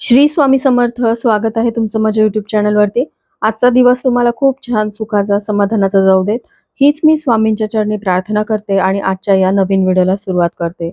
श्री स्वामी समर्थ स्वागत आहे तुमचं माझ्या युट्यूब चॅनलवरती आजचा दिवस तुम्हाला खूप छान सुखाचा समाधानाचा जाऊ देत. हीच मी स्वामींच्या चरणी प्रार्थना करते आणि आजच्या या नवीन व्हिडिओला सुरुवात करते.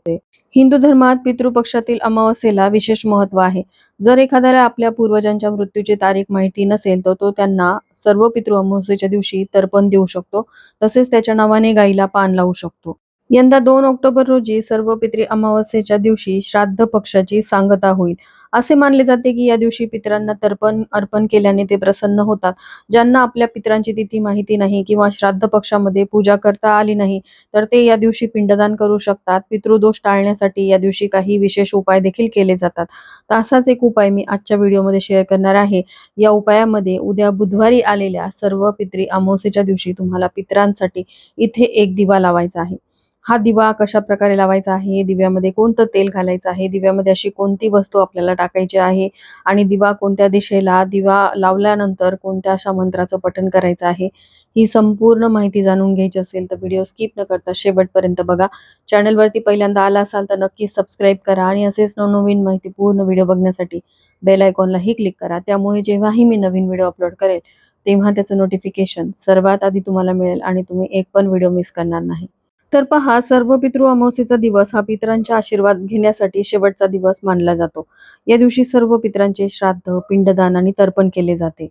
हिंदू धर्मात पितृपक्षातील अमावस्येला विशेष महत्त्व आहे. जर एखाद्याला आपल्या पूर्वजांच्या मृत्यूची तारीख माहिती नसेल तर तो त्यांना सर्व पितृ अमावस्येच्या दिवशी तर्पण देऊ शकतो. तसेच त्याच्या नावाने गाईला पान लावू शकतो. यंदा दोन ऑक्टोबर रोजी सर्व पितृ अमावस्येच्या दिवशी श्राद्ध पक्षाची सांगता होईल. असे मानले जाते की या दिवशी पितरांना तर्पण अर्पण केल्याने ते प्रसन्न होतात. ज्यांना आपल्या पितरांची तिथी माहिती नाही किंवा श्राद्ध पक्षामध्ये पूजा करता आली नाही तर ते या दिवशी पिंडदान करू शकतात. पितृदोष टाळण्यासाठी या दिवशी काही विशेष उपाय देखील केले जातात. तर असाच एक उपाय मी आजच्या व्हिडिओमध्ये शेअर करणार आहे. या उपायामध्ये उद्या बुधवारी आलेल्या सर्व पितरी अमावस्येच्या दिवशी तुम्हाला पितरांसाठी इथे एक दिवा लावायचा आहे. हा दिवा कशा प्रकारे लावायचा आहे? दिव्यामध्ये कोणतं तेल घालायचं आहे? दिव्यामध्ये अशी कोणती वस्तू आपल्याला टाकायची आहे? आणि दिवा कोणत्या दिशेला? दिवा लावल्यानंतर कोणत्या अशा मंत्राचं पठण करायचं आहे? ही संपूर्ण माहिती जाणून घ्यायची असेल तर व्हिडिओ स्किप न करता शेवटपर्यंत बघा. चॅनलवरती पहिल्यांदा आला असाल तर नक्की सबस्क्राईब करा आणि असेच नवनवीन माहिती पूर्ण व्हिडिओ बघण्यासाठी बेल आयकॉनलाही क्लिक करा. त्यामुळे जेव्हाही मी नवीन व्हिडिओ अपलोड करेल तेव्हा त्याचं नोटिफिकेशन सर्वात आधी तुम्हाला मिळेल आणि तुम्ही एक पण व्हिडिओ मिस करणार नाही. तर पहा सर्व पितृ अमावस्येचा दिवस हा पितरांचा आशीर्वाद घेण्यासाठी शेवटचा दिवस मानला जातो. या दिवशी सर्व पितरांचे श्राद्ध पिंडदान आणि तर्पण केले जाते.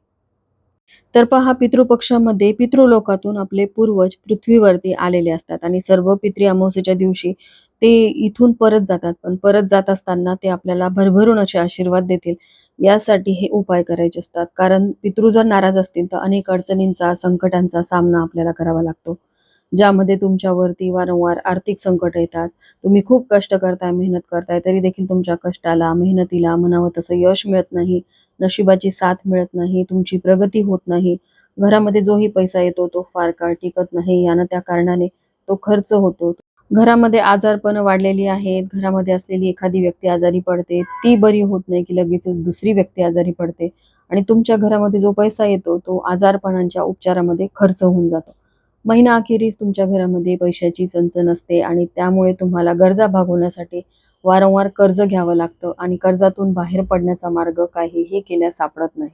तर पहा पितृपक्षामध्ये पितृलोकातून आपले पूर्वज पृथ्वीवरती आलेले असतात आणि सर्व पितृ अमावस्येच्या दिवशी ते इथून परत जातात. पण परत जात असताना ते आपल्याला भरभरून असे आशीर्वाद देतील. यासाठी हे उपाय करायचे असतात. कारण पितृ जर नाराज असतील तर अनेक अडचणींचा संकटांचा सामना आपल्याला करावा लागतो. ज्यामध्ये तुमच्यावरती वारंवार आर्थिक संकट येतात. तुम्ही खूप कष्ट करताय मेहनत करताय तरी देखील तुमच्या कष्टाला मेहनतीला म्हणावं तसं यश मिळत नाही. नशिबाची साथ मिळत नाही तुमची प्रगती होत नाही. घरामध्ये जोही पैसा येतो तो फार काळ टिकत नाही. यानं त्या कारणाने तो खर्च होतो. घरामध्ये आजारपण वाढलेली आहेत. घरामध्ये असलेली एखादी व्यक्ती आजारी पडते ती बरी होत नाही की लगेचच दुसरी व्यक्ती आजारी पडते. आणि तुमच्या घरामध्ये जो पैसा येतो तो आजारपणांच्या उपचारामध्ये खर्च होऊन जातो. महिना अखेरीस तुमच्या घरामध्ये पैशाची चणचण असते आणि त्यामुळे तुम्हाला गरजा भागवण्यासाठी वारंवार कर्ज घ्यावं लागतं आणि कर्जातून बाहेर पडण्याचा मार्ग काहीही केल्यास सापडत नाही.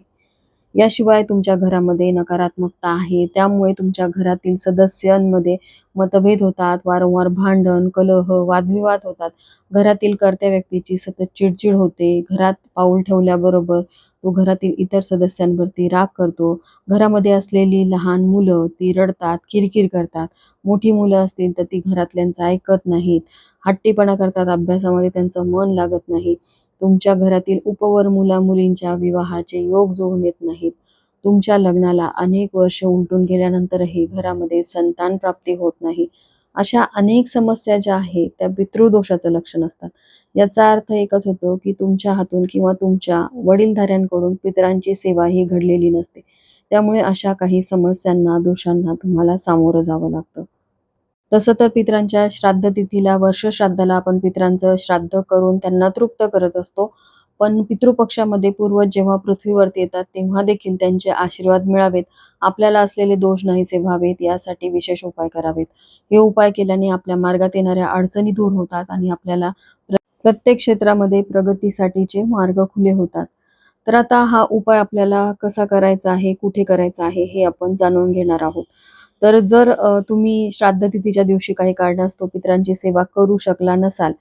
याशिवाय तुमच्या घरामध्ये नकारात्मकता आहे. त्यामुळे तुमच्या घरातील सदस्यांमध्ये मतभेद होतात वारंवार भांडण कलह वादविवाद होतात. घरातील कर्त्या व्यक्तीची सतत चिडचिड होते. घरात पाऊल ठेवल्याबरोबर तो घरातील इतर सदस्यांवरती राग करतो. घरामध्ये असलेली लहान मुलं ती रडतात किरकिर करतात. मोठी मुलं असतील तर ती घरातल्यांचं ऐकत नाहीत. हट्टीपणा करतात अभ्यासामध्ये त्यांचं मन लागत नाही. तुमच्या घरातील उपवर मुला मुलींच्या विवाहाचे योग जुळून येत नाहीत. तुमच्या लग्नाला अनेक वर्ष उलटून गेल्यानंतरही घरामध्ये संतान प्राप्ती होत नाही. अशा अनेक समस्या ज्या आहेत त्या पितृदोषाचं लक्षण असतात. याचा अर्थ एकच होतो की तुमच्या हातून किंवा तुमच्या वडीलधाऱ्यांकडून पितरांची सेवा ही घडलेली नसते. त्यामुळे अशा काही समस्यांना दोषांना तुम्हाला सामोरं जावं लागतं. तसं तर पितरांच्या श्राद्ध तिथीला वर्ष श्राद्धाला आपण पितरांचं श्राद्ध करून त्यांना तृप्त करत असतो. पण पितृपक्षामध्ये पूर्वज जेव्हा पृथ्वीवरती येतात तेव्हा देखील त्यांचे आशीर्वाद मिळावेत. आपल्याला असलेले दोष नाहीसे व्हावेत यासाठी विशेष उपाय करावेत. हे उपाय केल्याने आपल्या मार्गात येणाऱ्या अडचणी दूर होतात आणि आपल्याला प्रत्येक क्षेत्रामध्ये प्रगतीसाठीचे मार्ग खुले होतात. तर आता हा उपाय आपल्याला कसा करायचा आहे कुठे करायचा आहे हे आपण जाणून घेणार आहोत. तर जर तुम्ही श्राद्ध तिथीच्या दिवशी काही कारणास्तव पितरांची सेवा करू शकला नसाल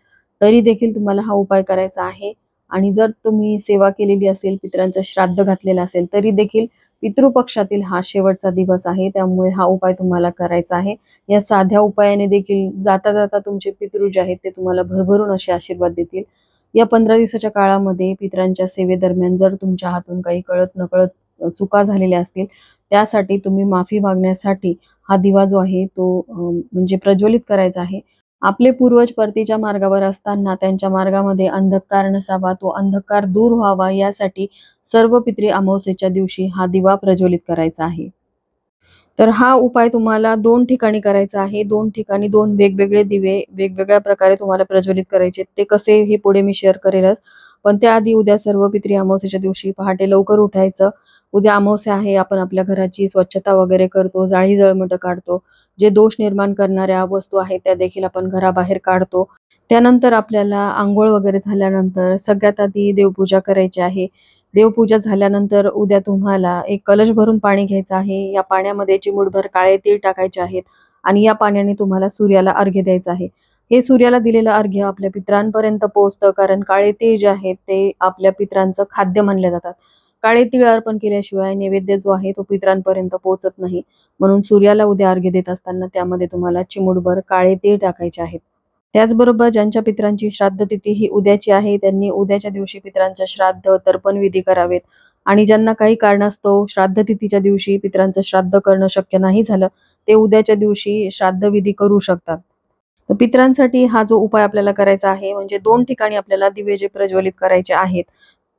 तरी देखील तुम्हाला हा उपाय करायचा आहे. आणि जर तुम्ही सेवा केलेली असेल पित्रांचं श्राद्ध घातलेलं असेल तरी देखील पितृपक्षातील हा शेवटचा दिवस आहे. त्यामुळे हा उपाय तुम्हाला करायचा आहे. या साध्या उपायाने देखील जाता जाता तुमचे पितृ जे आहेत ते तुम्हाला भरभरून असे आशीर्वाद देतील. या पंधरा दिवसाच्या काळामध्ये पितरांच्या सेवेदरम्यान जर तुमच्या हातून काही कळत नकळत चुका झालेल्या असतील त्यासाठी तुम्ही माफी मागण्यासाठी हा दिवा जो आहे तो म्हणजे प्रज्वलित करायचा आहे. आपले पूर्वज परतीच्या मार्गावर असताना त्यांच्या मार्गामध्ये अंधकार नसावा तो अंधकार दूर व्हावा यासाठी सर्व पित्री अमावस्येच्या दिवशी हा दिवा प्रज्वलित करायचा आहे. तर हा उपाय तुम्हाला दोन ठिकाणी करायचा आहे. दोन ठिकाणी दोन वेगवेगळे दिवे वेगवेगळ्या प्रकारे तुम्हाला प्रज्वलित करायचे ते कसे हे पुढे मी शेअर करेलच. पण त्याआधी उद्या सर्व पित्री अमावस्येच्या दिवशी पहाटे लवकर उठायचं उद्या अमावस्या आहे आपण आपल्या घराची स्वच्छता वगैरे करतो जाळी जळमट काढतो जे दोष निर्माण करणाऱ्या वस्तू आहेत त्या देखील आपण घराबाहेर काढतो त्यानंतर आपल्याला आंघोळ वगैरे झाल्यानंतर सगळ्यात आधी देवपूजा करायची आहे. देवपूजा झाल्यानंतर उद्या तुम्हाला एक कलश भरून पाणी घ्यायचं आहे. या पाण्यामध्ये चिमूटभर काळे तीळ टाकायचे आहेत आणि या पाण्याने तुम्हाला सूर्याला अर्घ्य द्यायचं आहे. हे सूर्याला दिलेलं अर्घ्य आपल्या पितरांपर्यंत पोहोचतं कारण काळे ते जे आहेत ते आपल्या पितरांचं खाद्य मानले जातात. काळे तिळ अर्पण केल्याशिवाय नैवेद्य जो आहे तो पितरांपर्यंत पोहोचत नाही. म्हणून सूर्याला उद्या अर्घ्य देत असताना त्यामध्ये तुम्हाला चिमुडभर काळे तीळ टाकायचे आहेत. त्याचबरोबर ज्यांच्या पितरांची श्राद्ध तिथी ही उद्याची आहे त्यांनी उद्याच्या दिवशी पितरांचं श्राद्ध तर्पण विधी करावेत आणि ज्यांना काही कारणास्तव श्राद्ध तिथीच्या दिवशी पितरांचं श्राद्ध करणं शक्य नाही झालं ते उद्याच्या दिवशी श्राद्ध विधी करू शकतात तर पितरांसाठी हा जो उपाय आपल्याला करायचा आहे म्हणजे दोन ठिकाणी आपल्याला दिवे जे प्रज्वलित करायचे आहेत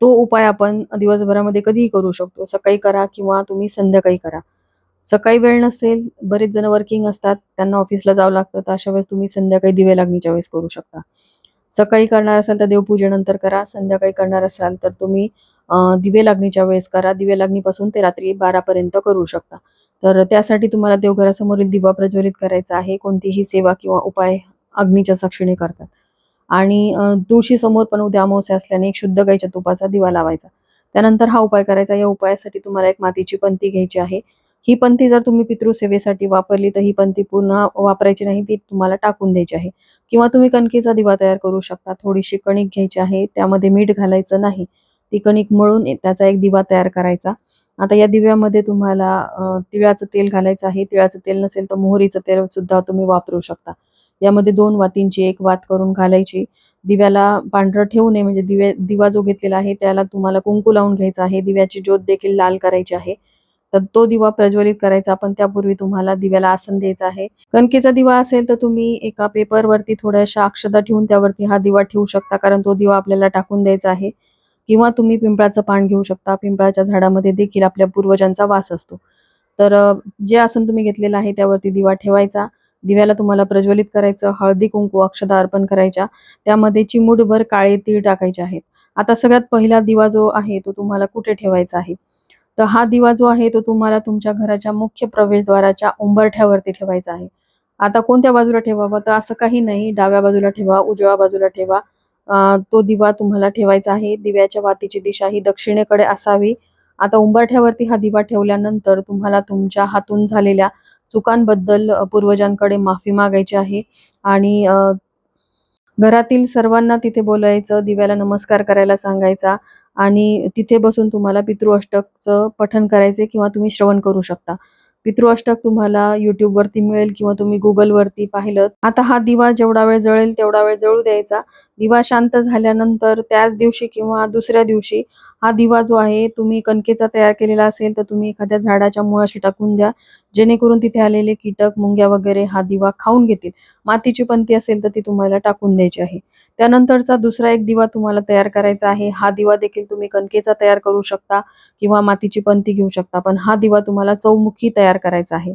तो उपाय आपण दिवसभरामध्ये कधीही करू शकतो. सकाळी करा किंवा तुम्ही संध्याकाळी करा. सकाळी वेळ नसेल बरेच जण वर्किंग असतात त्यांना ऑफिसला जावं लागतं तर अशा वेळेस तुम्ही संध्याकाळी दिवे लागणीच्या वेळेस करू शकता. सकाळी करणार असाल तर देवपूजेनंतर करा संध्याकाळी करणार असाल तर तुम्ही दिवे लागणीच्या वेळेस करा. दिवे लागणीपासून ते रात्री बारापर्यंत करू शकता. तर त्यासाठी तुम्हाला देवघरासमोरील दिवा प्रज्वलित करायचा आहे. कोणतीही सेवा किंवा उपाय अग्नीच्या साक्षीने करतात. आणि तुळशी समोर पण उद्या अमावस्या असल्याने एक शुद्ध गाईच्या तुपाचा दिवा लावायचा. त्यानंतर हा उपाय करायचा. या उपायासाठी तुम्हाला एक मातीची पंथी घ्यायची आहे. ही पंथी जर तुम्ही पितृसेवेसाठी वापरली तर ही पंथी पुन्हा वापरायची नाही ती तुम्हाला टाकून द्यायची आहे. किंवा तुम्ही कणकेचा दिवा तयार करू शकता. थोडीशी कणिक घ्यायची आहे. त्यामध्ये मीठ घालायचं नाही. ती कणिक मळून त्याचा एक दिवा तयार करायचा. आता या दिव्यामध्ये तुम्हाला तिळाचं तेल घालायचं आहे. तिळाचं तेल नसेल तर मोहरीचं तेल सुद्धा तुम्ही वापरू शकता. यामध्ये दोन वातींची एक वात करून घालायची. दिव्याला पांढरं ठेवू नये म्हणजे दिव्या दिवा जो घेतलेला आहे त्याला तुम्हाला कुंकू लावून घ्यायचा आहे. दिव्याची ज्योत देखील लाल करायची आहे. तर तो दिवा प्रज्वलित करायचा. पण त्यापूर्वी तुम्हाला दिव्याला आसन द्यायचं आहे. कणकेचा दिवा असेल तर तुम्ही एका पेपरवरती थोड्याशा अक्षता ठेवून त्यावरती हा दिवा ठेवू शकता कारण तो दिवा आपल्याला टाकून द्यायचा आहे. किंवा तुम्ही पिंपळाचं पान घेऊ शकता. पिंपळाच्या झाडामध्ये देखील आपल्या पूर्वजांचा वास असतो. तर जे आसन तुम्ही घेतलेलं आहे त्यावरती दिवा ठेवायचा. दिव्याला तुम्हाला प्रज्वलित करायचं हळदी कुंकू अक्षता अर्पण करायच्या. त्यामध्ये चिमूटभर काळे तीळ टाकायचे आहेत. आता सगळ्यात पहिला दिवा जो आहे तो तुम्हाला कुठे ठेवायचा आहे? तर हा दिवा जो आहे तो तुम्हाला तुमच्या घराच्या मुख्य प्रवेशद्वाराच्या उंबरठ्यावरती ठेवायचा आहे. आता कोणत्या बाजूला ठेवावा? तर असं काही नाही. डाव्या बाजूला ठेवा उजव्या बाजूला ठेवा. तो दिवा तुम्हाला ठेवायचा आहे. दिव्याच्या वातीची दिशा ही दक्षिणेकडे असावी. आता उंबरठ्यावरती हा दिवा ठेवल्यानंतर तुम्हाला तुमच्या हातून झालेल्या चुकांबद्दल पूर्वजांकडे माफी मागायची आहे. आणि घरातील सर्वांना तिथे बोलायचं दिव्याला नमस्कार करायला सांगायचा आणि तिथे बसून तुम्हाला पितृअष्टकचं पठण करायचे किंवा तुम्ही श्रवण करू शकता. पितृअष्टक तुम्हाला वरती मिळेल किंवा तुम्ही गुगलवरती पाहिलं. आता हा दिवा जेवढा वेळ जळेल तेवढा वेळ जळू द्यायचा. दिवा शांत झाल्यानंतर त्याच दिवशी किंवा दुसऱ्या दिवशी हा दिवा जो आहे तुम्ही कणकेचा तयार केलेला असेल तर तुम्ही एखाद्या झाडाच्या मुळाशी टाकून द्या. जेणेकरून तिथे आलेले कीटक मुंग्या वगैरे हा दिवा खाऊन घेतील. मातीची पंती असेल तर ती तुम्हाला टाकून द्यायची आहे. त्यानंतरचा दुसरा एक दिवा तुम्हाला तयार करायचा आहे. हा दिवा देखील तुम्ही कणकेचा तयार करू शकता किंवा मातीची पंती घेऊ शकता. पण हा दिवा तुम्हाला चौमुखी तयार तयार करायचा आहे.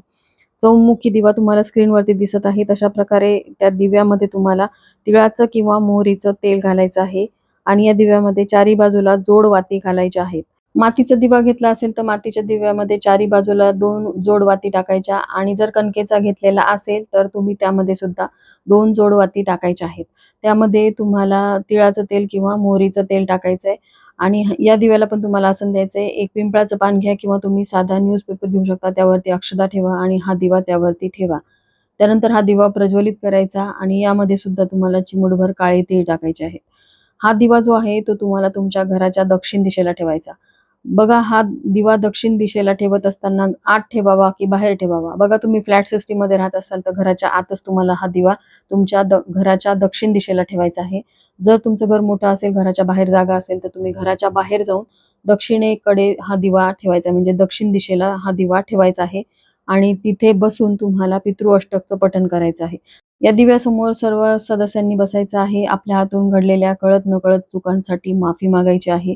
चौमुखी दिवा तुम्हाला स्क्रीनवरती दिसत आहे. तशा प्रकारे त्या दिव्यामध्ये तुम्हाला तिळाचं किंवा मोहरीचं तेल घालायचं आहे. आणि या दिव्यामध्ये चारी बाजूला जोड वाती घालायच्या आहेत. मातीचा दिवा घेतला असेल तर मातीच्या दिव्यामध्ये चारी बाजूला दोन जोडवाती टाकायच्या आणि जर कणकेचा घेतलेला असेल तर तुम्ही त्यामध्ये सुद्धा दोन जोडवाती टाकायच्या आहेत. त्यामध्ये तुम्हाला तिळाचं तेल किंवा मोहरीचं तेल टाकायचंय आणि या दिव्याला पण तुम्हाला आसन द्यायचंय. एक पिंपळाचं पान घ्या किंवा तुम्ही साधा न्यूजपेपर घेऊ शकता त्यावरती अक्षदा ठेवा आणि हा दिवा त्यावरती ठेवा. त्यानंतर हा दिवा प्रज्वलित करायचा आणि यामध्ये सुद्धा तुम्हाला चिमुडभर काळे तीळ टाकायचे आहेत. हा दिवा जो आहे तो तुम्हाला तुमच्या घराच्या दक्षिण दिशेला ठेवायचा. बघा हा दिवा दक्षिण दिशेला ठेवत असताना आत ठेवावा की बाहेर ठेवावा? बघा तुम्ही फ्लॅट सिस्टीममध्ये राहत असाल तर घराच्या आतच तुम्हाला हा दिवा तुमच्या घराच्या दक्षिण दिशेला ठेवायचा आहे. जर तुमचं घर मोठं असेल घराच्या बाहेर जागा असेल तर तुम्ही घराच्या बाहेर जाऊन दक्षिणेकडे हा दिवा ठेवायचा म्हणजे दक्षिण दिशेला हा दिवा ठेवायचा आहे आणि तिथे बसून तुम्हाला पितृअष्टकचं पठण करायचं आहे. या दिव्यासमोर सर्व सदस्यांनी बसायचं आहे. आपल्या हातून घडलेल्या कळत नकळत चुकांसाठी माफी मागायची आहे.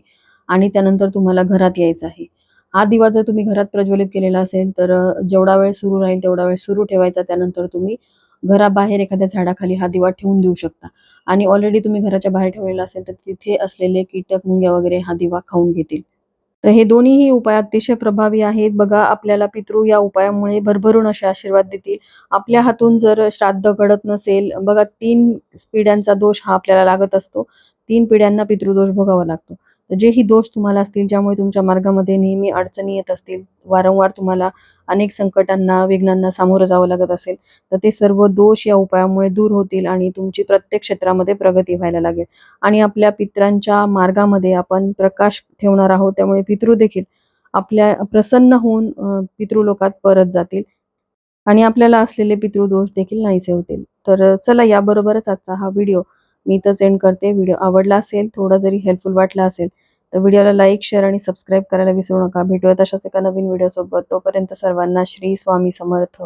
आणि त्यानंतर तुम्हाला घरात यायचं आहे हा दिवा जर तुम्ही घरात प्रज्वलित केलेला असेल तर जेवढा वेळ सुरू राहील तेवढा वेळ सुरू ठेवायचा त्यानंतर तुम्ही घराबाहेर एखाद्या झाडाखाली हा दिवा ठेवून देऊ शकता आणि ऑलरेडी तुम्ही घराच्या बाहेर ठेवलेला असेल तर तिथे असलेले कीटक मुंग्या वगैरे हा दिवा खाऊन घेतील तर हे दोन्हीही उपाय अतिशय प्रभावी आहेत. बघा आपल्याला पितृ या उपायामुळे भरभरून असे आशीर्वाद देतील. आपल्या हातून जर श्राद्ध घडत नसेल, बघा तीन पिढ्यांचा दोष हा आपल्याला लागत असतो. तीन पिढ्यांना पितृदोष भोगावा लागतो. जेही दोष तुम्हाला असतील, ज्यामुळे तुमच्या मार्गामध्ये नेहमी अडचणी येत असतील, वारंवार तुम्हाला अनेक संकटांना, विघ्नांना सामोरं जावं लागत असेल, तर ते सर्व दोष या उपायामुळे दूर होतील आणि तुमची प्रत्येक क्षेत्रामध्ये प्रगती व्हायला लागेल. आणि आपल्या पितरांच्या मार्गामध्ये आपण प्रकाश ठेवणार आहोत. त्यामुळे पितृ देखील आपल्या प्रसन्न होऊन पितृलोकात परत जातील आणि आपल्याला असलेले पितृदोष देखील नाहीसे होतील. तर चला याबरोबरच आजचा हा व्हिडिओ मी तर सेंड करते. व्हिडिओ आवडला असेल, थोडा जरी हेल्पफुल वाटला असेल, तर व्हिडिओला लाईक, शेअर आणि सबस्क्राईब करायला विसरू नका. भेटूयात अशाच एका नवीन व्हिडिओसोबत. तोपर्यंत सर्वांना श्री स्वामी समर्थ.